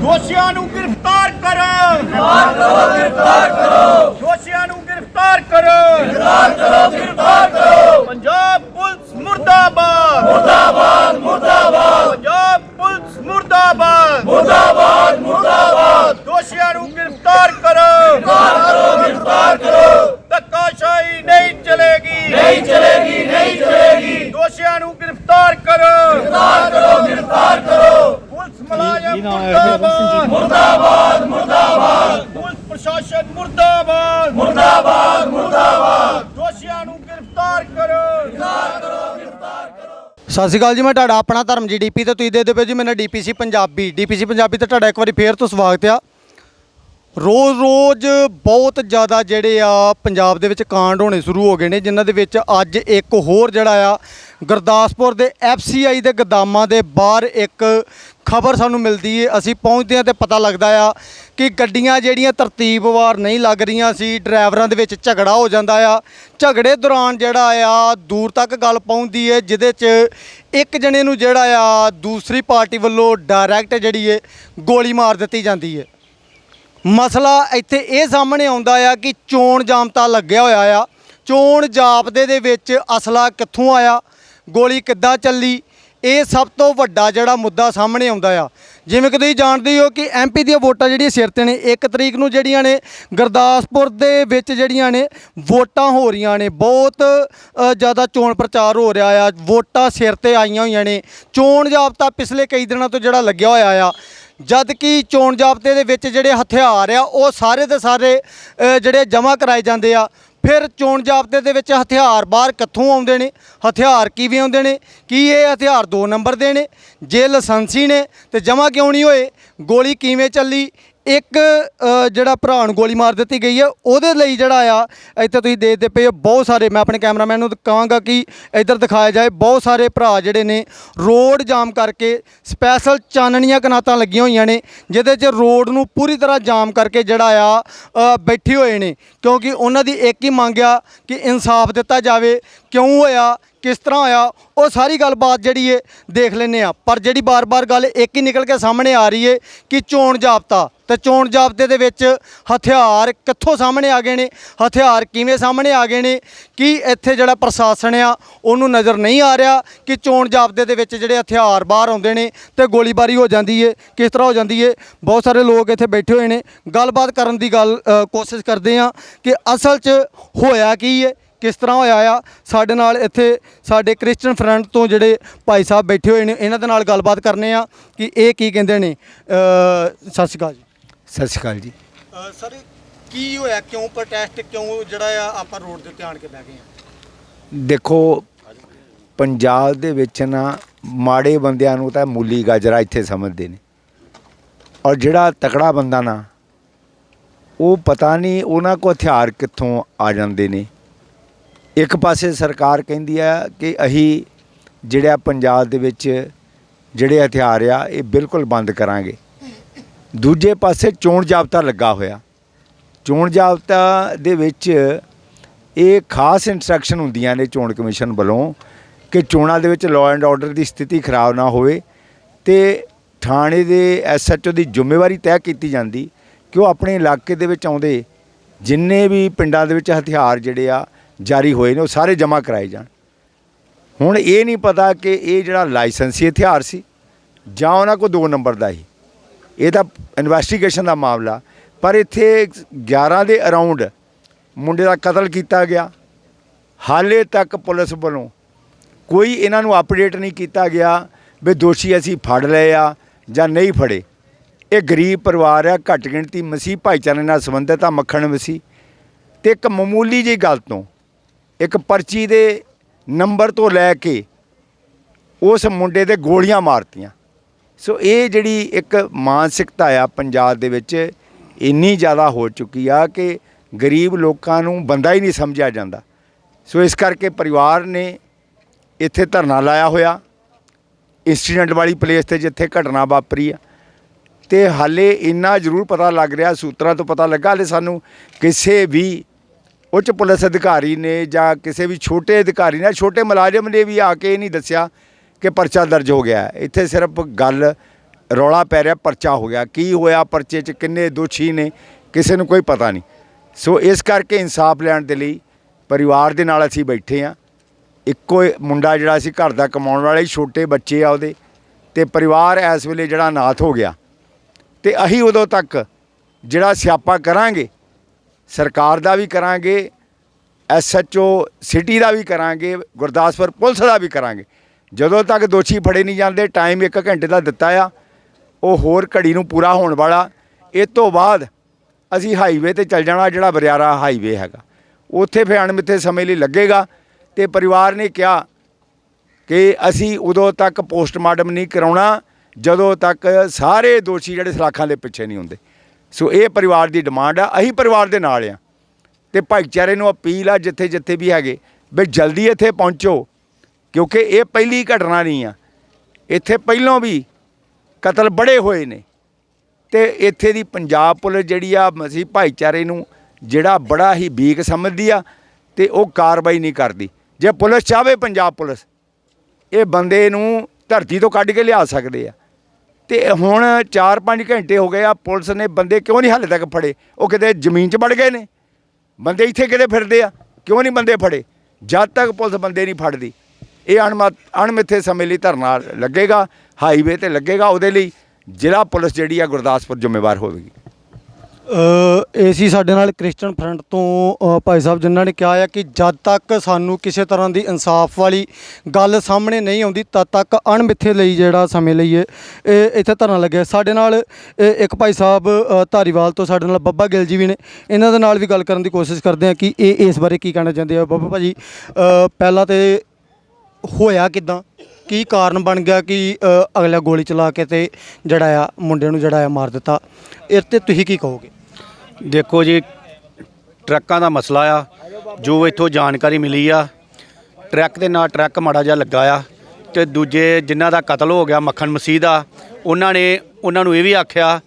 ਦੋਸ਼ੀਆਂ ਨੂੰ ਗ੍ਰਿਫਤਾਰ ਕਰੋ। ਗ੍ਰਿਫਤਾਰ ਕਰੋ ਗ੍ਰਿਫਤਾਰ ਕਰੋ। ਦੋਸ਼ੀਆਂ ਨੂੰ ਗ੍ਰਿਫਤਾਰ ਕਰੋ। ਗ੍ਰਿਫਤਾਰ ਕਰੋ ਗ੍ਰਿਫਤਾਰ ਕਰੋ। ਪੰਜਾਬ ਪੁਲਿਸ ਮੁਰਦਾਬਾਦ। ਮੁਰਦਾਬਾਦ ਮੁਰਦਾਬਾਦ। ਪੰਜਾਬ ਪੁਲਿਸ ਮੁਰਦਾਬਾਦ। ਮੁਰਦਾਬਾਦ ਮੁਰਦਾਬਾਦ। ਦੋਸ਼ੀਆਂ ਨੂੰ ਗ੍ਰਿਫਤਾਰ ਕਰੋ। ਗ੍ਰਿਫਤਾਰ ਕਰੋ ਗ੍ਰਿਫਤਾਰ ਕਰੋ। ਧੱਕਾਸ਼ਾਹੀ ਨਹੀਂ ਚਲੇਗੀ। ਨਹੀਂ ਚਲੇਗੀ ਨਹੀਂ ਚਲੇਗੀ। ਦੋਸ਼ੀਆਂ ਨੂੰ ਗ੍ਰਿਫਤਾਰ ਕਰੋ। ਗ੍ਰਿਫਤਾਰ ਕਰੋ ਗ੍ਰਿਫਤਾਰ ਮੁਲਾਜ਼ਮ ਮੁਰਦਾਬਾਦ! ਮੁਰਦਾਬਾਦ! ਮੁਰਦਾਬਾਦ! ਪੁਲਿਸ ਪ੍ਰਸ਼ਾਸਨ ਮੁਰਦਾਬਾਦ! ਮੁਰਦਾਬਾਦ! ਮੁਰਦਾਬਾਦ! ਦੋਸ਼ੀਆਂ ਨੂੰ ਗ੍ਰਿਫਤਾਰ ਕਰੋ! ਸਤਿ ਸ਼੍ਰੀ ਅਕਾਲ ਜੀ ਮੈਂ ਤੁਹਾਡਾ ਆਪਣਾ ਧਰਮ ਜੀ ਡੀਪੀ ਤੇ ਤੁਸੀਂ ਦੇਖਦੇ ਪਏ ਜੀ ਮੇਰਾ ਡੀਪੀਸੀ ਪੰਜਾਬੀ। ਡੀਪੀਸੀ ਪੰਜਾਬੀ ਤੇ ਤੁਹਾਡਾ ਇੱਕ ਵਾਰੀ ਫੇਰ ਤੋਂ ਸਵਾਗਤ ਆ। ਰੋਜ਼-ਰੋਜ਼ ਬਹੁਤ ਜ਼ਿਆਦਾ ਜਿਹੜੇ ਆ ਪੰਜਾਬ ਦੇ ਵਿੱਚ ਕਾਂਡ ਹੋਣੇ ਸ਼ੁਰੂ ਹੋ ਗਏ ਨੇ, ਜਿਨ੍ਹਾਂ ਦੇ ਵਿੱਚ ਅੱਜ ਇੱਕ ਹੋਰ ਜਿਹੜਾ ਆ ਗੁਰਦਾਸਪੁਰ ਦੇ ਐਫਸੀਆਈ ਦੇ ਗਦਾਮਾਂ ਦੇ ਬਾਹਰ ਇੱਕ ਖਬਰ ਸਾਨੂੰ ਮਿਲਦੀ ਹੈ ਅਸੀਂ ਪਹੁੰਚਦੇ ਹਾਂ ਤੇ ਪਤਾ ਲੱਗਦਾ ਆ ਕਿ ਗੱਡੀਆਂ ਜਿਹੜੀਆਂ ਤਰਤੀਬਵਾਰ ਨਹੀਂ ਲੱਗ ਰਹੀਆਂ ਸੀ, ਡਰਾਈਵਰਾਂ ਦੇ ਵਿੱਚ ਝਗੜਾ ਹੋ ਜਾਂਦਾ ਆ। ਝਗੜੇ ਦੌਰਾਨ ਜਿਹੜਾ ਆ ਦੂਰ ਤੱਕ ਗੱਲ ਪਹੁੰਚਦੀ ਹੈ ਜਿਹਦੇ 'ਚ ਇੱਕ ਜਣੇ ਨੂੰ ਜਿਹੜਾ ਆ ਦੂਸਰੀ ਪਾਰਟੀ ਵੱਲੋਂ ਡਾਇਰੈਕਟ ਜਿਹੜੀ ਹੈ ਗੋਲੀ ਮਾਰ ਦਿੱਤੀ ਜਾਂਦੀ ਹੈ ਮਸਲਾ ਇੱਥੇ ਇਹ ਸਾਹਮਣੇ ਆਉਂਦਾ ਆ ਕਿ ਚੋਣ ਜਾਮਤਾ ਲੱਗਿਆ ਹੋਇਆ ਆ। ਚੋਣ ਜਾਪਦੇ ਦੇ ਵਿੱਚ ਅਸਲਾ ਕਿੱਥੋਂ ਆਇਆ? ਗੋਲੀ ਕਿੱਦਾਂ ਚੱਲੀ? ਇਹ ਸਭ ਤੋਂ ਵੱਡਾ ਜਿਹੜਾ ਮੁੱਦਾ ਸਾਹਮਣੇ ਆਉਂਦਾ ਆ। ਜਿਵੇਂ ਕਿ ਤੁਸੀਂ ਜਾਣਦੇ ਹੋ ਕਿ ਐਮਪੀ ਦੀਆਂ ਵੋਟਾਂ ਜਿਹੜੀਆਂ ਸਿਰ ਤੇ ਨੇ 1 ਤਰੀਕ ਨੂੰ ਜਿਹੜੀਆਂ ਨੇ, ਗੁਰਦਾਸਪੁਰ ਦੇ ਵਿੱਚ ਜਿਹੜੀਆਂ ਨੇ, ਵੋਟਾਂ ਹੋ ਰਹੀਆਂ ਨੇ। ਬਹੁਤ ਜ਼ਿਆਦਾ ਚੋਣ ਪ੍ਰਚਾਰ ਹੋ ਰਿਹਾ ਆ। ਵੋਟਾਂ ਸਿਰ ਤੇ ਆਈਆਂ ਹੋਈਆਂ ਨੇ। ਚੋਣ ਜਾਬਤਾ ਪਿਛਲੇ ਕਈ ਦਿਨਾਂ ਤੋਂ ਜਿਹੜਾ ਲੱਗਿਆ ਹੋਇਆ ਆ। ਜਦ ਕਿ ਚੋਣ ਜਾਬਤੇ ਦੇ ਵਿੱਚ ਜਿਹੜੇ ਹਥਿਆਰ ਆ, ਉਹ ਸਾਰੇ ਦੇ ਸਾਰੇ ਜਿਹੜੇ ਜਮ੍ਹਾਂ ਕਰਾਏ ਜਾਂਦੇ ਆ। ਫਿਰ ਚੋਣ ਜਾਬਤੇ ਦੇ ਵਿੱਚ ਹਥਿਆਰ ਬਾਹਰ ਕਿੱਥੋਂ ਆਉਂਦੇ ਨੇ? ਹਥਿਆਰ ਕਿਵੇਂ ਆਉਂਦੇ ਨੇ? ਕੀ ਇਹ ਹਥਿਆਰ ਦੋ ਨੰਬਰ ਦੇ ਨੇ? ਜੇ ਲਾਇਸੈਂਸੀ ਨੇ ਤੇ ਜਮ੍ਹਾਂ ਕਿਉਂ ਨਹੀਂ ਹੋਏ? ਗੋਲੀ ਕਿਵੇਂ ਚੱਲੀ? ਇੱਕ ਜਿਹੜਾ ਭਰਾ ਨੂੰ ਗੋਲੀ ਮਾਰ ਦਿੱਤੀ ਗਈ ਹੈ, ਉਹਦੇ ਲਈ ਜਿਹੜਾ ਆ, ਇੱਥੇ ਤੁਸੀਂ ਦੇਖਦੇ ਪਏ ਹੋ, ਬਹੁਤ ਸਾਰੇ, ਮੈਂ ਆਪਣੇ ਕੈਮਰਾਮੈਨ ਨੂੰ ਕਹਾਂਗਾ ਕਿ ਇੱਧਰ ਦਿਖਾਇਆ ਜਾਏ, ਬਹੁਤ ਸਾਰੇ ਭਰਾ ਜਿਹੜੇ ਨੇ, ਰੋਡ ਜਾਮ ਕਰਕੇ ਸਪੈਸ਼ਲ ਚਾਨਣੀਆਂ ਕਨਾਤਾਂ ਲੱਗੀਆਂ ਹੋਈਆਂ ਨੇ, ਜਿਹਦੇ 'ਚ ਰੋਡ ਨੂੰ ਪੂਰੀ ਤਰ੍ਹਾਂ ਜਾਮ ਕਰਕੇ ਜਿਹੜਾ ਆ ਬੈਠੇ ਹੋਏ ਨੇ, ਕਿਉਂਕਿ ਉਹਨਾਂ ਦੀ ਇੱਕ ਹੀ ਮੰਗ ਆ ਕਿ ਇਨਸਾਫ ਦਿੱਤਾ ਜਾਵੇ, ਕਿਉਂ ਹੋਇਆ ਕਿਸ ਤਰ੍ਹਾਂ ਹੋਇਆ, ਉਹ ਸਾਰੀ ਗੱਲਬਾਤ ਜਿਹੜੀ ਏ ਦੇਖ ਲੈਨੇ ਆ ਪਰ ਜਿਹੜੀ ਬਾਰ-ਬਾਰ ਗੱਲ ਇੱਕ ਹੀ ਨਿਕਲ ਕੇ ਸਾਹਮਣੇ ਆ ਰਹੀ ਏ ਕਿ ਚੋਣ ਜਾਬਤਾ, ਤੇ ਚੋਣ ਜਾਬਤੇ ਦੇ ਵਿੱਚ ਹਥਿਆਰ ਕਿੱਥੋਂ ਸਾਹਮਣੇ ਆ ਗਏ ਨੇ, ਹਥਿਆਰ ਕਿਵੇਂ ਸਾਹਮਣੇ ਆ ਗਏ ਨੇ, ਕੀ ਇੱਥੇ ਜਿਹੜਾ ਪ੍ਰਸ਼ਾਸਨ ਆ, ਉਹਨੂੰ ਨਜ਼ਰ ਨਹੀਂ ਆ ਰਿਹਾ ਕਿ ਚੋਣ ਜਾਬਤੇ ਦੇ ਵਿੱਚ ਜਿਹੜੇ ਹਥਿਆਰ ਬਾਹਰ ਆਉਂਦੇ ਨੇ ਤੇ ਗੋਲੀਬਾਰੀ ਹੋ ਜਾਂਦੀ ਏ, ਕਿਸ ਤਰ੍ਹਾਂ ਹੋ ਜਾਂਦੀ ਏ। ਬਹੁਤ ਸਾਰੇ ਲੋਕ ਇੱਥੇ ਬੈਠੇ ਹੋਏ ਨੇ। ਗੱਲਬਾਤ ਕਰਨ ਦੀ ਗੱਲ ਕੋਸ਼ਿਸ਼ ਕਰਦੇ ਆ ਕਿ ਅਸਲ 'ਚ ਹੋਇਆ ਕੀ ਏ ਕਿਸ ਤਰ੍ਹਾਂ ਹੋਇਆ ਆ? ਸਾਡੇ ਨਾਲ ਇੱਥੇ ਸਾਡੇ ਕ੍ਰਿਸਚੀਅਨ ਫਰੰਟ ਤੋਂ ਜਿਹੜੇ ਭਾਈ ਸਾਹਿਬ ਬੈਠੇ ਹੋਏ ਨੇ ਇਹਨਾਂ ਦੇ ਨਾਲ ਗੱਲਬਾਤ ਕਰਨੇ ਆ ਕਿ ਇਹ ਕੀ ਕਹਿੰਦੇ ਨੇ। ਸਤਿ ਸ਼੍ਰੀ ਅਕਾਲ ਜੀ। ਸਤਿ ਸ਼੍ਰੀ ਅਕਾਲ ਜੀ। ਸਰ ਕੀ ਹੋਇਆ? ਕਿਉਂ ਪ੍ਰੋਟੈਸਟ ਕਿਉਂ ਜਿਹੜਾ ਆ ਆਪਾਂ ਰੋਡ ਦੇ ਉੱਤੇ ਆਣ ਕੇ ਬਹਿ ਗਏ ਆ? ਦੇਖੋ ਪੰਜਾਬ ਦੇ ਵਿੱਚ ਨਾ ਮਾੜੇ ਬੰਦਿਆਂ ਨੂੰ ਤਾਂ ਮੂਲੀ ਗਾਜਰਾ ਇੱਥੇ ਸਮਝਦੇ ਨੇ। ਔਰ ਜਿਹੜਾ ਤਕੜਾ ਬੰਦਾ ਨਾ ਉਹ ਪਤਾ ਨਹੀਂ ਉਹਨਾਂ ਕੋ ਹਥਿਆਰ ਕਿੱਥੋਂ ਆ ਜਾਂਦੇ ਨੇ। ਇੱਕ ਪਾਸੇ ਸਰਕਾਰ ਕਹਿੰਦੀ ਆ ਕਿ ਅਸੀਂ ਜਿਹੜਾ ਪੰਜਾਬ ਦੇ ਵਿੱਚ ਜਿਹੜੇ ਹਥਿਆਰ ਆ, ਇਹ ਬਿਲਕੁਲ ਬੰਦ ਕਰਾਂਗੇ। ਦੂਜੇ ਪਾਸੇ ਚੋਣ ਜਾਬਤਾ ਲੱਗਾ ਹੋਇਆ। ਚੋਣ ਜਾਬਤਾ ਦੇ ਵਿੱਚ ਇਹ ਖਾਸ ਇਨਸਟਰਕਸ਼ਨ ਹੁੰਦੀਆਂ ਨੇ ਚੋਣ ਕਮਿਸ਼ਨ ਵੱਲੋਂ ਕਿ ਚੋਣਾਂ ਦੇ ਵਿੱਚ ਲਾਅ ਐਂਡ ਆਰਡਰ ਦੀ ਸਥਿਤੀ ਖਰਾਬ ਨਾ ਹੋਵੇ ਤੇ ਥਾਣੇ ਦੇ ਐਸਐਚਓ ਦੀ ਜ਼ਿੰਮੇਵਾਰੀ ਤੈਅ ਕੀਤੀ ਜਾਂਦੀ ਕਿ ਉਹ ਆਪਣੇ ਇਲਾਕੇ ਦੇ ਵਿੱਚ ਆਉਂਦੇ। ਜਿੰਨੇ ਵੀ ਪਿੰਡਾਂ ਦੇ ਵਿੱਚ ਹਥਿਆਰ ਜਿਹੜੇ ਆ ਜਾਰੀ ਹੋਏ ਨੇ, ਉਹ ਸਾਰੇ ਜਮ੍ਹਾਂ ਕਰਾਏ ਜਾਣ। ਹੁਣ ਇਹ ਨਹੀਂ ਪਤਾ ਕਿ ਇਹ ਜਿਹੜਾ ਲਾਇਸੈਂਸੀ ਹਥਿਆਰ ਸੀ, ਜਾਂ ਉਹਨਾਂ ਕੋਲ ਦੋ ਨੰਬਰ ਦਾ ਹੀ ਇਹ ਤਾਂ ਇਨਵੈਸਟੀਗੇਸ਼ਨ ਦਾ ਮਾਮਲਾ। ਪਰ ਇੱਥੇ 11 ਦੇ ਅਰਾਊਂਡ ਮੁੰਡੇ ਦਾ ਕਤਲ ਕੀਤਾ ਗਿਆ। ਹਾਲੇ ਤੱਕ ਪੁਲਿਸ ਵੱਲੋਂ ਕੋਈ ਇਹਨਾਂ ਨੂੰ ਅਪਡੇਟ ਨਹੀਂ ਕੀਤਾ ਗਿਆ ਵੀ ਦੋਸ਼ੀ ਅਸੀਂ ਫੜ ਲਏ ਆ ਜਾਂ ਨਹੀਂ ਫੜੇ। ਇਹ ਗਰੀਬ ਪਰਿਵਾਰ ਆ, ਘੱਟ ਗਿਣਤੀ ਮਸੀਹ ਭਾਈਚਾਰੇ ਨਾਲ ਸੰਬੰਧਿਤ ਆ, ਮੱਖਣ ਮਸੀਹ। ਤੇ ਇੱਕ ਮਾਮੂਲੀ ਜਿਹੀ ਗੱਲ ਤੋਂ ਇੱਕ ਪਰਚੀ ਦੇ ਨੰਬਰ ਤੋਂ ਲੈ ਕੇ ਉਸ ਮੁੰਡੇ ਦੇ ਗੋਲੀਆਂ ਮਾਰਤੀਆਂ। ਸੋ ਇਹ ਜਿਹੜੀ ਇੱਕ ਮਾਨਸਿਕਤਾ ਆ ਪੰਜਾਬ ਦੇ ਵਿੱਚ ਇੰਨੀ ਜ਼ਿਆਦਾ ਹੋ ਚੁੱਕੀ ਆ ਕਿ ਗਰੀਬ ਲੋਕਾਂ ਨੂੰ ਬੰਦਾ ਹੀ ਨਹੀਂ ਸਮਝਿਆ ਜਾਂਦਾ। ਸੋ ਇਸ ਕਰਕੇ ਪਰਿਵਾਰ ਨੇ ਇੱਥੇ ਧਰਨਾ ਲਾਇਆ ਹੋਇਆ। ਇੰਸੀਡੈਂਟ ਵਾਲੀ ਪਲੇਸ ਤੇ ਜਿੱਥੇ ਘਟਨਾ ਵਾਪਰੀ ਆ। ਤੇ ਹਾਲੇ ਇੰਨਾ ਜ਼ਰੂਰ ਪਤਾ ਲੱਗ ਰਿਹਾ, ਸੂਤਰਾਂ ਤੋਂ ਪਤਾ ਲੱਗਾ, ਹਾਲੇ ਸਾਨੂੰ ਕਿਸੇ ਵੀ ਉੱਚ ਪੁਲਿਸ ਅਧਿਕਾਰੀ ਨੇ ਜਾਂ ਕਿਸੇ ਵੀ ਛੋਟੇ ਅਧਿਕਾਰੀ ਨੇ ਛੋਟੇ ਮੁਲਾਜ਼ਮ ਨੇ ਵੀ ਆ ਕੇ ਇਹ ਨਹੀਂ ਦੱਸਿਆ ਕਿ ਪਰਚਾ ਦਰਜ ਹੋ ਗਿਆ ਇੱਥੇ ਸਿਰਫ ਗੱਲ ਰੌਲਾ ਪੈ ਰਿਹਾ, ਪਰਚਾ ਹੋ ਗਿਆ। ਕੀ ਹੋਇਆ, ਪਰਚੇ 'ਚ ਕਿੰਨੇ ਦੋਸ਼ੀ ਨੇ, ਕਿਸੇ ਨੂੰ ਕੋਈ ਪਤਾ ਨਹੀਂ। ਸੋ ਇਸ ਕਰਕੇ ਇਨਸਾਫ ਲੈਣ ਦੇ ਲਈ ਪਰਿਵਾਰ ਦੇ ਨਾਲ ਅਸੀਂ ਬੈਠੇ ਆ ਇੱਕੋ ਮੁੰਡਾ ਜਿਹੜਾ ਸੀ ਘਰ ਦਾ ਕਮਾਉਣ ਵਾਲਾ ਹੀ, ਛੋਟੇ ਬੱਚੇ ਆ ਉਹਦੇ ਤੇ ਪਰਿਵਾਰ ਇਸ ਵੇਲੇ ਜਿਹੜਾ ਅਨਾਥ ਹੋ ਗਿਆ। ਤੇ ਅਸੀਂ ਉਦੋਂ ਤੱਕ ਜਿਹੜਾ ਸਿਆਪਾ ਕਰਾਂਗੇ ਸਰਕਾਰ ਦਾ ਵੀ ਕਰਾਂਗੇ ਐਸਐਚਓ ਸਿਟੀ ਦਾ ਵੀ ਕਰਾਂਗੇ, ਗੁਰਦਾਸਪੁਰ ਪੁਲਿਸ ਦਾ ਵੀ ਕਰਾਂਗੇ। ਜਦੋਂ ਤੱਕ ਦੋਸ਼ੀ ਫੜੇ ਨਹੀਂ ਜਾਂਦੇ, ਟਾਈਮ 1 ਘੰਟੇ ਦਾ ਦਿੱਤਾ ਆ, ਉਹ ਹੋਰ ਘੜੀ ਨੂੰ ਪੂਰਾ ਹੋਣ ਵਾਲਾ। ਇਹ ਤੋਂ ਬਾਅਦ ਅਸੀਂ ਹਾਈਵੇ ਤੇ ਚੱਲ ਜਾਣਾ, ਜਿਹੜਾ ਬਰਿਆਰਾ ਹਾਈਵੇ ਹੈਗਾ। ਉੱਥੇ ਫਿਰ ਅਣਮਿੱਥੇ ਸਮੇਂ ਲਈ ਲੱਗੇਗਾ ਤੇ ਪਰਿਵਾਰ ਨੇ ਕਿਹਾ ਕਿ ਅਸੀਂ ਉਦੋਂ ਤੱਕ ਪੋਸਟਮਾਰਟਮ ਨਹੀਂ ਕਰਾਉਣਾ, ਜਦੋਂ ਤੱਕ ਸਾਰੇ ਦੋਸ਼ੀ ਜਿਹੜੇ ਸਲਾਖਾਂ ਦੇ ਪਿੱਛੇ ਨਹੀਂ ਹੁੰਦੇ। ਸੋ ਇਹ ਪਰਿਵਾਰ ਦੀ ਡਿਮਾਂਡ ਆ, ਅਸੀਂ ਪਰਿਵਾਰ ਦੇ ਨਾਲ ਆ। ਤੇ ਭਾਈਚਾਰੇ ਨੂੰ ਅਪੀਲ ਆ ਜਿੱਥੇ ਜਿੱਥੇ ਵੀ ਹੈਗੇ, ਵੀ ਜਲਦੀ ਇੱਥੇ ਪਹੁੰਚੋ, ਕਿਉਂਕਿ ਇਹ ਪਹਿਲੀ ਘਟਨਾ ਨਹੀਂ ਆ। ਇੱਥੇ ਪਹਿਲਾਂ ਵੀ ਕਤਲ ਬੜੇ ਹੋਏ ਨੇ। ਤੇ ਇੱਥੇ ਦੀ ਪੰਜਾਬ ਪੁਲਿਸ ਜਿਹੜੀ ਆ ਮਸੀਹ ਭਾਈਚਾਰੇ ਨੂੰ ਜਿਹੜਾ ਬੜਾ ਹੀ ਵੀਕ ਸਮਝਦੀ ਆ, ਤੇ ਉਹ ਕਾਰਵਾਈ ਨਹੀਂ ਕਰਦੀ। ਜੇ ਪੁਲਿਸ ਚਾਹਵੇ ਪੰਜਾਬ ਪੁਲਿਸ, ਇਹ ਬੰਦੇ ਨੂੰ ਧਰਤੀ ਤੋਂ ਕੱਢ ਕੇ ਲਿਆ ਸਕਦੇ ਆ। ਤੇ ਹੁਣ 4-5 ਘੰਟੇ ਹੋ ਗਏ ਆ, ਪੁਲਿਸ ਨੇ ਬੰਦੇ ਕਿਉਂ ਨਹੀਂ ਹਾਲੇ ਤੱਕ ਫੜੇ? ਉਹ ਕਿਤੇ ਜ਼ਮੀਨ 'ਚ ਵੜ ਗਏ ਨੇ। ਬੰਦੇ ਇੱਥੇ ਕਿਤੇ ਫਿਰਦੇ ਆ, ਕਿਉਂ ਨਹੀਂ ਬੰਦੇ ਫੜੇ? ਜਦ ਤੱਕ ਪੁਲਿਸ ਬੰਦੇ ਨਹੀਂ ਫੜਦੀ, ਇਹ ਅਣਮਤ ਅਣਮਿੱਥੇ ਸਮੇਂ ਲਈ ਧਰਨਾ ਲੱਗੇਗਾ, ਹਾਈਵੇ ਤੇ ਲੱਗੇਗਾ, ਉਹਦੇ ਲਈ ਜ਼ਿਲ੍ਹਾ ਪੁਲਿਸ ਜਿਹੜੀ ਆ ਗੁਰਦਾਸਪੁਰ ਜ਼ਿੰਮੇਵਾਰ ਹੋਵੇਗੀ। ਏਸੀ ਸਾਡੇ ਨਾਲ ਕ੍ਰਿਸਚੀਅਨ ਫਰੰਟ ਤੋਂ ਭਾਈ ਸਾਹਿਬ ਜਿਨ੍ਹਾਂ ਨੇ ਕਿਹਾ ਹੈ ਕਿ ਜਦ ਤੱਕ ਸਾਨੂੰ ਕਿਸੇ ਤਰ੍ਹਾਂ ਦੀ ਇਨਸਾਫ ਵਾਲੀ ਗੱਲ ਸਾਹਮਣੇ ਨਹੀਂ ਆਉਂਦੀ ਤਦ ਤੱਕ ਅਣਮਿੱਥੇ ਲਈ ਜਿਹੜਾ ਸਮੇਂ ਲਈਏ ਇਹ ਇੱਥੇ ਧਰਨਾ ਲੱਗਿਆ। ਸਾਡੇ ਨਾਲ ਇਹ ਇੱਕ ਭਾਈ ਸਾਹਿਬ ਧਾਰੀਵਾਲ ਤੋਂ ਸਾਡੇ ਨਾਲ ਬੱਬਾ ਗਿੱਲ ਜੀ ਵੀ ਨੇ। ਇਹਨਾਂ ਦੇ ਨਾਲ ਵੀ ਗੱਲ ਕਰਨ ਦੀ ਕੋਸ਼ਿਸ਼ ਕਰਦੇ ਆ ਕਿ ਇਹ ਇਸ ਬਾਰੇ ਕੀ ਕਹਿਣਾ ਚਾਹੁੰਦੇ ਆ। ਬੱਬਾ ਭਾਜੀ ਅ, ਪਹਿਲਾਂ ਤੇ ਹੋਇਆ ਕਿਦਾਂ? ਕੀ ਕਾਰਨ ਬਣ ਗਿਆ ਕਿ ਅਗਲਾ ਗੋਲੀ ਚਲਾ ਕੇ ਤੇ ਜਿਹੜਾ ਆ ਮੁੰਡੇ ਨੂੰ ਜਿਹੜਾ ਆ ਮਾਰ ਦਿੱਤਾ? ਇਹ ਤੇ ਤੁਸੀਂ ਕੀ ਕਹੋਗੇ? ਦੇਖੋ ਜੀ ਟਰੱਕਾਂ ਦਾ ਮਸਲਾ ਆ ਜੋ ਇੱਥੋਂ ਜਾਣਕਾਰੀ ਮਿਲੀ ਆ ਟਰੱਕ ਦੇ ਨਾਲ ਟਰੱਕ ਮਾੜਾ ਜਿਹਾ ਲੱਗਾ ਆ ਤੇ ਦੂਜੇ ਜਿਨ੍ਹਾਂ ਦਾ ਕਤਲ ਹੋ ਗਿਆ ਮੱਖਣ ਮਸੀਹ ਦਾ ਉਹਨਾਂ ਨੇ ਉਹਨਾਂ ਨੂੰ ਇਹ ਵੀ ਆਖਿਆ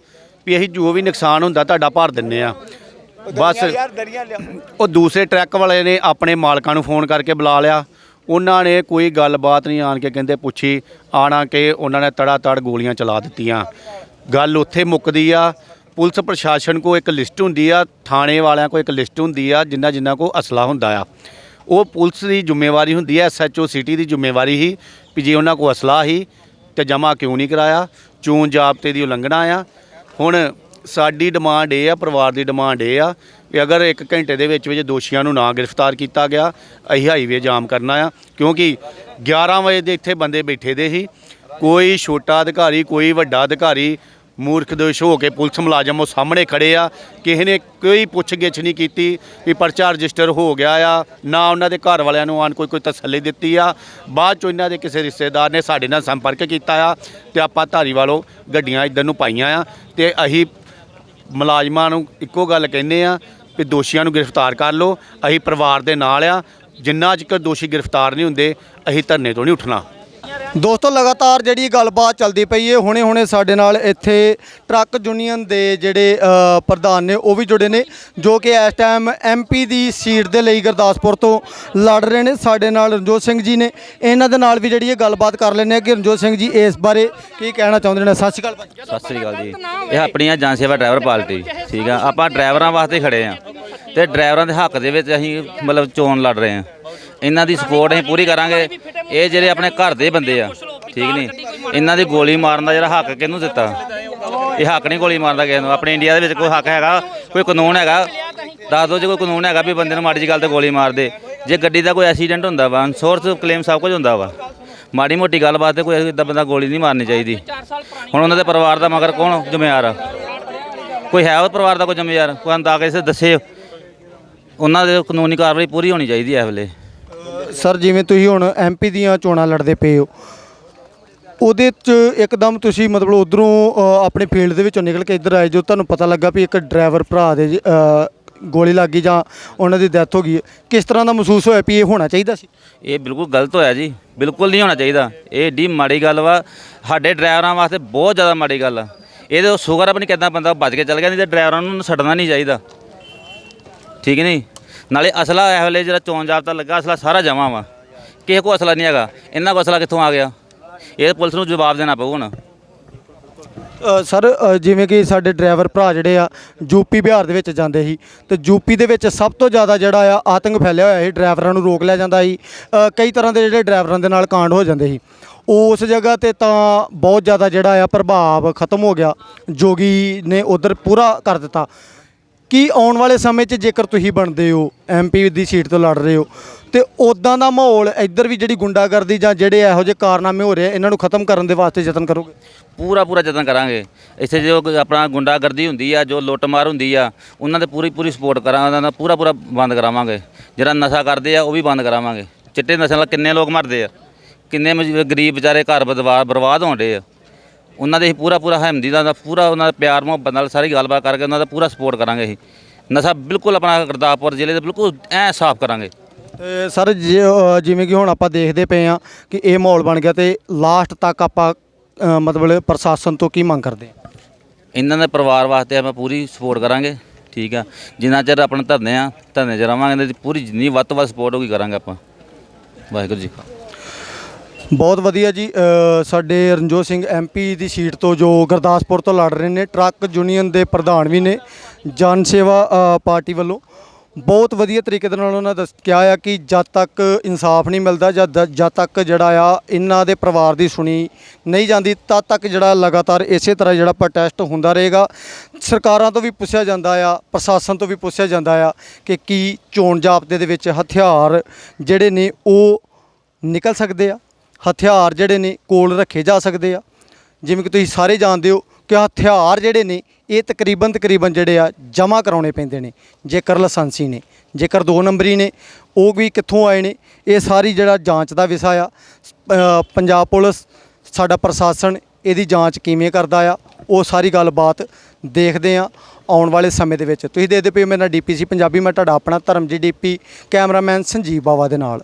ਵੀ ਅਸੀਂ ਜੋ ਵੀ ਨੁਕਸਾਨ ਹੁੰਦਾ ਤੁਹਾਡਾ ਭਰ ਦਿੰਨੇ ਆ। ਬਸ ਉਹ ਦੂਸਰੇ ਟਰੱਕ ਵਾਲੇ ਨੇ ਆਪਣੇ ਮਾਲਕਾਂ ਨੂੰ ਫੋਨ ਕਰਕੇ ਬੁਲਾ ਲਿਆ। ਉਹਨਾਂ ਨੇ ਕੋਈ ਗੱਲਬਾਤ ਨਹੀਂ ਆਣ ਕੇ ਕਹਿੰਦੇ ਪੁੱਛੀ ਆਣਾ ਕਿ ਉਹਨਾਂ ਨੇ ਤੜਾ ਤੜ ਗੋਲੀਆਂ ਚਲਾ ਦਿੱਤੀਆਂ। ਗੱਲ ਉੱਥੇ ਮੁੱਕਦੀ ਆ ਪੁਲਿਸ ਪ੍ਰਸ਼ਾਸਨ ਕੋ ਇੱਕ ਲਿਸਟ ਹੁੰਦੀ ਆ, ਥਾਣੇ ਵਾਲਿਆਂ ਕੋ ਇੱਕ ਲਿਸਟ ਹੁੰਦੀ ਆ, ਜਿੰਨਾ ਜਿੰਨਾ ਕੋ ਅਸਲਾ ਹੁੰਦਾ ਆ। ਉਹ ਪੁਲਿਸ ਦੀ ਜ਼ਿੰਮੇਵਾਰੀ ਹੁੰਦੀ ਹੈ ਐਸਐਚਓ ਸਿਟੀ ਦੀ ਜ਼ਿੰਮੇਵਾਰੀ ਹੀ, ਵੀ ਜੇ ਉਹਨਾਂ ਕੋ ਅਸਲਾ ਹੀ, ਤੇ ਜਮਾ ਕਿਉਂ ਨਹੀਂ ਕਰਾਇਆ? ਚੋਣ ਜਾਬਤੇ ਦੀ ਉਲੰਘਣਾ ਆ। ਹੁਣ ਸਾਡੀ ਡਿਮਾਂਡ ਇਹ ਆ, ਪਰਿਵਾਰ ਦੀ ਡਿਮਾਂਡ ਇਹ ਆ, ਵੀ ਅਗਰ 1 ਘੰਟੇ ਦੇ ਵਿੱਚ ਵਿੱਚ ਦੋਸ਼ੀਆਂ ਨੂੰ ਨਾ ਗ੍ਰਿਫਤਾਰ ਕੀਤਾ ਗਿਆ, ਅਸੀਂ ਹਾਈਵੇ ਜਾਮ ਕਰਨਾ ਆ। ਕਿਉਂਕਿ 11 ਵਜੇ ਦੇ ਇੱਥੇ ਬੰਦੇ ਬੈਠੇ ਦੇ ਸੀ। ਕੋਈ ਛੋਟਾ ਅਧਿਕਾਰੀ, ਕੋਈ ਵੱਡਾ ਅਧਿਕਾਰੀ ਮੂਰਖ ਦੋਸ਼ ਹੋ ਕੇ ਪੁਲਿਸ ਮੁਲਾਜ਼ਮ ਉਹ ਸਾਹਮਣੇ ਖੜੇ ਆ। ਕਿਸੇ ਨੇ ਕੋਈ ਪੁੱਛਗਿੱਛ ਨਹੀਂ ਕੀਤੀ ਵੀ ਪਰਚਾ ਰਜਿਸਟਰ ਹੋ ਗਿਆ ਆ, ਨਾ ਉਹਨਾਂ ਦੇ ਘਰ ਵਾਲਿਆਂ ਨੂੰ ਆਣ ਕੋਈ ਕੋਈ ਤਸੱਲੀ ਦਿੱਤੀ ਆ। ਬਾਅਦ ਚੋਂ ਇਹਨਾਂ ਦੇ ਕਿਸੇ ਰਿਸ਼ਤੇਦਾਰ ਨੇ ਸਾਡੇ ਨਾਲ ਸੰਪਰਕ ਕੀਤਾ ਆ ਤੇ ਆਪਾਂ ਧਾਰੀਵਾਲੋਂ ਗੱਡੀਆਂ ਇੱਧਰ ਨੂੰ ਪਾਈਆਂ ਆ ਤੇ ਅਸੀਂ ਮੁਲਾਜ਼ਮਾਂ ਨੂੰ ਇੱਕੋ ਗੱਲ ਕਹਿੰਦੇ ਆ ਵੀ ਦੋਸ਼ੀਆਂ ਨੂੰ ਗ੍ਰਿਫਤਾਰ ਕਰ ਲਓ, ਅਸੀਂ ਪਰਿਵਾਰ ਦੇ ਨਾਲ ਆ। ਜਿੰਨਾ ਚਿਰ ਦੋਸ਼ੀ ਗ੍ਰਿਫਤਾਰ ਨਹੀਂ ਹੁੰਦੇ, ਅਸੀਂ ਧਰਨੇ ਤੋਂ ਨਹੀਂ ਉੱਠਣਾ। ਦੋਸਤੋ, ਲਗਾਤਾਰ ਜਿਹੜੀ ਗੱਲਬਾਤ ਚੱਲਦੀ ਪਈ ਹੈ ਹੁਣੇ ਹੁਣੇ ਸਾਡੇ ਨਾਲ ਇੱਥੇ ਟਰੱਕ ਯੂਨੀਅਨ ਦੇ ਜਿਹੜੇ ਪ੍ਰਧਾਨ ਨੇ, ਉਹ ਵੀ ਜੁੜੇ ਨੇ, ਜੋ ਕਿ ਇਸ ਟਾਈਮ ਐਮਪੀ ਦੀ ਸੀਟ ਦੇ ਲਈ ਗੁਰਦਾਸਪੁਰ ਤੋਂ ਲੜ ਰਹੇ ਨੇ। ਸਾਡੇ ਨਾਲ ਰਣਜੋਤ ਸਿੰਘ ਜੀ ਨੇ, ਇਹਨਾਂ ਦੇ ਨਾਲ ਵੀ ਜਿਹੜੀ ਇਹ ਗੱਲਬਾਤ ਕਰ ਲੈਂਦੇ ਆ ਕਿ ਰਣਜੋਤ ਸਿੰਘ ਜੀ, ਇਸ ਬਾਰੇ ਕੀ ਕਹਿਣਾ ਚਾਹੁੰਦੇ ਨੇ? ਸਤਿ ਸ਼੍ਰੀ ਅਕਾਲ ਭਾਜੀ। ਸਤਿ ਸ੍ਰੀ ਅਕਾਲ ਜੀ। ਇਹ ਆਪਣੀ ਆ ਜਨ ਸੇਵਾ ਡਰਾਈਵਰ ਪਾਰਟੀ ਠੀਕ ਆ, ਆਪਾਂ ਡਰਾਈਵਰਾਂ ਵਾਸਤੇ ਖੜੇ ਆ। ਤੇ ਡਰਾਈਵਰਾਂ ਦੇ ਹੱਕ ਦੇ ਵਿੱਚ ਅਸੀਂ ਮਤਲਬ ਚੋਣ ਲੜ ਰਹੇ ਆ ਇਹਨਾਂ ਦੀ ਸਪੋਰਟ ਅਸੀਂ ਪੂਰੀ ਕਰਾਂਗੇ। ਇਹ ਜਿਹੜੇ ਆਪਣੇ ਘਰ ਦੇ ਬੰਦੇ ਆ ਠੀਕ ਨਹੀਂ? ਇਹਨਾਂ ਦੀ ਗੋਲੀ ਮਾਰਨ ਦਾ ਜਿਹੜਾ ਹੱਕ ਕਿਹਨੂੰ ਦਿੱਤਾ? ਇਹ ਹੱਕ ਨਹੀਂ ਗੋਲੀ ਮਾਰਦਾ ਕਿਸੇ ਨੂੰ। ਆਪਣੇ ਇੰਡੀਆ ਦੇ ਵਿੱਚ ਕੋਈ ਹੱਕ ਹੈਗਾ? ਕੋਈ ਕਾਨੂੰਨ ਹੈਗਾ? ਦੱਸ ਦਿਓ ਜੇ ਕੋਈ ਕਾਨੂੰਨ ਹੈਗਾ ਵੀ ਬੰਦੇ ਨੂੰ ਮਾੜੀ ਜਿਹੀ ਗੱਲ ਤੇ ਗੋਲੀ ਮਾਰ ਦੇ। ਜੇ ਗੱਡੀ ਦਾ ਕੋਈ ਐਕਸੀਡੈਂਟ ਹੁੰਦਾ ਵਾ ਇੰਸ਼ੋਰੈਂਸ ਕਲੇਮ ਸਭ ਕੁਝ ਹੁੰਦਾ ਵਾ। ਮਾੜੀ ਮੋਟੀ ਗੱਲਬਾਤ ਤੇ ਕੋਈ ਇਦਾਂ ਬੰਦਾ ਗੋਲੀ ਨਹੀਂ ਮਾਰਨੀ ਚਾਹੀਦੀ। ਹੁਣ ਉਹਨਾਂ ਦੇ ਪਰਿਵਾਰ ਦਾ ਮਗਰ ਕੌਣ ਜ਼ਿੰਮੇਵਾਰ ਆ? ਕੋਈ ਹੈ ਉਹ ਪਰਿਵਾਰ ਦਾ ਕੋਈ ਜ਼ਿੰਮੇਵਾਰ? ਕੋਈ ਅੰਦਾ ਕਿਸੇ ਦੱਸੇ। ਉਹਨਾਂ ਦੇ ਕਾਨੂੰਨੀ ਕਾਰਵਾਈ ਪੂਰੀ ਹੋਣੀ ਚਾਹੀਦੀ ਹੈ ਇਸ ਵੇਲੇ। ਸਰ, ਜਿਵੇਂ ਤੁਸੀਂ ਹੁਣ ਐਮਪੀ ਦੀਆਂ ਚੋਣਾਂ ਲੜਦੇ ਪਏ ਹੋ, ਉਹਦੇ 'ਚ ਇੱਕਦਮ ਤੁਸੀਂ ਮਤਲਬ ਉਧਰੋਂ ਆਪਣੇ ਫੀਲਡ ਦੇ ਵਿੱਚੋਂ ਨਿਕਲ ਕੇ ਇੱਧਰ ਆਏ ਜੋ ਤੁਹਾਨੂੰ ਪਤਾ ਲੱਗਾ ਵੀ ਇੱਕ ਡਰਾਈਵਰ ਭਰਾ ਦੇ ਗੋਲੀ ਲੱਗ ਗਈ ਜਾਂ ਉਹਨਾਂ ਦੀ ਡੈਥ ਹੋ ਗਈ, ਕਿਸ ਤਰ੍ਹਾਂ ਦਾ ਮਹਿਸੂਸ ਹੋਇਆ ਵੀ ਇਹ ਹੋਣਾ ਚਾਹੀਦਾ ਸੀ? ਇਹ ਬਿਲਕੁਲ ਗਲਤ ਹੋਇਆ ਜੀ, ਬਿਲਕੁਲ ਨਹੀਂ ਹੋਣਾ ਚਾਹੀਦਾ। ਇਹ ਏਡੀ ਮਾੜੀ ਗੱਲ ਵਾ, ਸਾਡੇ ਡਰਾਈਵਰਾਂ ਵਾਸਤੇ ਬਹੁਤ ਜ਼ਿਆਦਾ ਮਾੜੀ ਗੱਲ ਆ। ਇਹਦੇ ਤੋਂ ਸ਼ੁਕਰ ਆ ਵੀ ਨਹੀਂ ਕਿੱਦਾਂ ਬੰਦਾ ਬਚ ਕੇ ਚੱਲ ਗਿਆ, ਨਹੀਂ ਤੇ ਡਰਾਈਵਰਾਂ ਨੂੰ ਛੱਡਣਾ ਨਹੀਂ ਚਾਹੀਦਾ। ਠੀਕ ਨਹੀਂ ਨਾਲੇ ਅਸਲਾ ਇਹ ਵੇਲੇ ਜਿਹੜਾ ਚੋਣ ਜਾਬਤਾ ਲੱਗਾ, ਅਸਲਾ ਸਾਰਾ ਜਮਾ ਵਾ। ਕਿਸੇ ਕੋ ਅਸਲਾ ਨਹੀਂ ਹੈਗਾ। ਇਹਨਾਂ ਕੋ ਅਸਲਾ ਕਿੱਥੋਂ ਆ ਗਿਆ? ਇਹ ਪੁਲਿਸ ਨੂੰ ਜਵਾਬ ਦੇਣਾ ਪਊ ਹੁਣ। ਸਰ ਜਿਵੇਂ ਕਿ ਸਾਡੇ ਡਰਾਈਵਰ ਭਰਾ ਜਿਹੜੇ ਆ ਯੂਪੀ ਬਿਹਾਰ ਦੇ ਵਿੱਚ ਜਾਂਦੇ ਸੀ। ਤੇ ਯੂਪੀ ਦੇ ਵਿੱਚ ਸਭ ਤੋਂ ਜ਼ਿਆਦਾ ਜਿਹੜਾ ਆ, ਆਤੰਕ ਫੈਲਿਆ ਹੋਇਆ ਸੀ, ਡਰਾਈਵਰਾਂ ਨੂੰ ਰੋਕ ਲਿਆ ਜਾਂਦਾ ਸੀ। ਕਈ ਤਰ੍ਹਾਂ ਦੇ ਜਿਹੜੇ ਡਰਾਈਵਰਾਂ ਦੇ ਨਾਲ ਕਾਂਡ ਹੋ ਜਾਂਦੇ ਸੀ। ਉਸ ਜਗ੍ਹਾ ਤੇ ਤਾਂ ਬਹੁਤ ਜ਼ਿਆਦਾ ਜਿਹੜਾ ਆ ਪ੍ਰਭਾਵ ਖਤਮ ਹੋ ਗਿਆ। ਜੋਗੀ ਨੇ ਉਧਰ ਪੂਰਾ ਕਰ ਦਿੱਤਾ। ਕੀ ਆਉਣ ਵਾਲੇ ਸਮੇਂ 'ਚ ਜੇਕਰ ਤੁਸੀਂ ਬਣਦੇ ਹੋ ਐਮਪੀ ਦੀ ਸੀਟ ਤੋਂ ਲੜ ਰਹੇ ਹੋ, ਤੇ ਉਦਾਂ ਦਾ ਮਾਹੌਲ ਇੱਧਰ ਵੀ ਜਿਹੜੀ ਗੁੰਡਾਗਰਦੀ ਜਾਂ ਜਿਹੜੇ ਇਹੋ ਜਿਹੇ ਕਾਰਨਾਮੇ ਹੋ ਰਹੇ ਆ, ਇਹਨਾਂ ਨੂੰ ਖਤਮ ਕਰਨ ਦੇ ਵਾਸਤੇ ਯਤਨ ਕਰੋਗੇ? ਪੂਰਾ ਪੂਰਾ ਯਤਨ ਕਰਾਂਗੇ। ਇੱਥੇ ਜੋ ਆਪਣਾ ਗੁੰਡਾਗਰਦੀ ਹੁੰਦੀ ਆ, ਜੋ ਲੁੱਟਮਾਰ ਹੁੰਦੀ ਆ, ਉਹਨਾਂ ਦੇ ਪੂਰੀ ਪੂਰੀ ਸਪੋਰਟ ਕਰਾਂਗੇ ਉਹਨਾਂ ਦਾ ਪੂਰਾ ਪੂਰਾ ਬੰਦ ਕਰਾਵਾਂਗੇ। ਜਿਹੜਾ ਨਸ਼ਾ ਕਰਦੇ ਆ, ਉਹ ਵੀ ਬੰਦ ਕਰਾਵਾਂਗੇ। ਚਿੱਟੇ ਨਸ਼ੇ ਨਾਲ ਕਿੰਨੇ ਲੋਕ ਮਰਦੇ ਆ? ਕਿੰਨੇ ਮਜ- ਗਰੀਬ ਵਿਚਾਰੇ ਘਰ ਬਰਬਾਦ ਹੋਣ ਡੇ ਆ? ਉਹਨਾਂ ਦੇ ਪੂਰਾ ਪੂਰਾ ਹਮਦੀ ਦਾ ਪੂਰਾ ਉਹਨਾਂ ਦਾ ਪਿਆਰ ਮੁਹੱਬਤ ਨਾਲ ਸਾਰੀ ਗੱਲਬਾਤ ਕਰਕੇ ਉਹਨਾਂ ਦਾ ਪੂਰਾ ਸਪੋਰਟ ਕਰਾਂਗੇ ਅਸੀਂ। ਨਸ਼ਾ ਬਿਲਕੁਲ ਆਪਣਾ ਗੁਰਦਾਸਪੁਰ ਜ਼ਿਲ੍ਹੇ ਦੇ ਬਿਲਕੁਲ ਐ ਸਾਫ਼ ਕਰਾਂਗੇ। ਤੇ ਸਰ ਜਿਵੇਂ ਕਿ ਹੁਣ ਆਪਾਂ ਦੇਖਦੇ ਪਏ ਆ ਕਿ ਇਹ ਮਾਹੌਲ ਬਣ ਗਿਆ ਤੇ ਲਾਸਟ ਤੱਕ ਆਪਾਂ ਮਤਲਬ ਪ੍ਰਸ਼ਾਸਨ ਤੋਂ ਕੀ ਮੰਗ ਕਰਦੇ ਆ ਇਹਨਾਂ ਦੇ ਪਰਿਵਾਰ ਵਾਸਤੇ ਆਪਾਂ ਪੂਰੀ ਸਪੋਰਟ ਕਰਾਂਗੇ ਠੀਕ ਆ। ਜਿੰਨਾ ਚਿਰ ਆਪਣੇ ਧਰਨੇ ਆ ਧਰਨੇ 'ਚ ਰਵਾਂਗੇ ਤੇ ਪੂਰੀ ਜਿੰਨੀ ਵੱਧ ਤੋਂ ਵੱਧ ਸਪੋਰਟ ਹੋਗੀ ਕਰਾਂਗੇ ਆਪਾਂ। ਵਾਹਿਗੁਰੂ ਜੀ ਕਾ ਬਹੁਤ ਵਧੀਆ ਜੀ ਸਾਡੇ ਰਣਜੋਤ ਸਿੰਘ ਐਮਪੀ ਦੀ ਸੀਟ ਤੋਂ ਜੋ ਗੁਰਦਾਸਪੁਰ ਤੋਂ ਲੜ ਰਹੇ ਨੇ, ਟਰੱਕ ਯੂਨੀਅਨ ਦੇ ਪ੍ਰਧਾਨ ਵੀ ਨੇ, ਜਨ ਸੇਵਾ ਪਾਰਟੀ ਵੱਲੋਂ। ਬਹੁਤ ਵਧੀਆ ਤਰੀਕੇ ਦੇ ਨਾਲ ਉਹਨਾਂ ਦੱਸ, ਕਿਹਾ ਆ ਕਿ ਜਦ ਤੱਕ ਇਨਸਾਫ ਨਹੀਂ ਮਿਲਦਾ, ਜਦ ਜਦ ਤੱਕ ਜਿਹੜਾ ਆ ਇਹਨਾਂ ਦੇ ਪਰਿਵਾਰ ਦੀ ਸੁਣੀ ਨਹੀਂ ਜਾਂਦੀ, ਤਦ ਤੱਕ ਜਿਹੜਾ ਲਗਾਤਾਰ ਇਸੇ ਤਰ੍ਹਾਂ ਜਿਹੜਾ ਪ੍ਰੋਟੈਸਟ ਹੁੰਦਾ ਰਹੇਗਾ। ਸਰਕਾਰਾਂ ਤੋਂ ਵੀ ਪੁੱਛਿਆ ਜਾਂਦਾ ਆ, ਪ੍ਰਸ਼ਾਸਨ ਤੋਂ ਵੀ ਪੁੱਛਿਆ ਜਾਂਦਾ ਆ ਕਿ ਕੀ ਚੋਣ ਜਾਬਤੇ ਦੇ ਵਿੱਚ ਹਥਿਆਰ ਜਿਹੜੇ ਨੇ ਉਹ ਨਿਕਲ ਸਕਦੇ ਆ। ਹਥਿਆਰ ਜਿਹੜੇ ਨੇ ਕੋਲ ਰੱਖੇ ਜਾ ਸਕਦੇ ਆ। ਜਿਵੇਂ ਕਿ ਤੁਸੀਂ ਸਾਰੇ ਜਾਣਦੇ ਹੋ ਕਿ ਹਥਿਆਰ ਜਿਹੜੇ ਨੇ, ਇਹ ਤਕਰੀਬਨ ਤਕਰੀਬਨ ਜਿਹੜੇ ਆ, ਜਮ੍ਹਾਂ ਕਰਾਉਣੇ ਪੈਂਦੇ ਨੇ। ਜੇਕਰ ਲਾਇਸੈਂਸੀ ਨੇ, ਜੇਕਰ ਦੋ ਨੰਬਰੀ ਨੇ, ਉਹ ਵੀ ਕਿੱਥੋਂ ਆਏ ਨੇ, ਇਹ ਸਾਰੀ ਜਿਹੜਾ ਜਾਂਚ ਦਾ ਵਿਸ਼ਾ ਆ। ਪੰਜਾਬ ਪੁਲਿਸ, ਸਾਡਾ ਪ੍ਰਸ਼ਾਸਨ ਇਹਦੀ ਜਾਂਚ ਕਿਵੇਂ ਕਰਦਾ ਆ, ਉਹ ਸਾਰੀ ਗੱਲਬਾਤ ਦੇਖਦੇ ਆ ਆਉਣ ਵਾਲੇ ਸਮੇਂ ਦੇ ਵਿੱਚ। ਤੁਸੀਂ ਦੇਖਦੇ ਪਏ ਹੋ, ਮੇਰੇ ਨਾਲ ਡੀਪੀਸੀ ਪੰਜਾਬੀ, ਮੈਂ ਤੁਹਾਡਾ ਆਪਣਾ ਧਰਮਜੀਤ ਡੀਪੀ ਕੈਮਰਾਮੈਨ ਸੰਜੀਵ ਬਾਵਾ ਦੇ ਨਾਲ।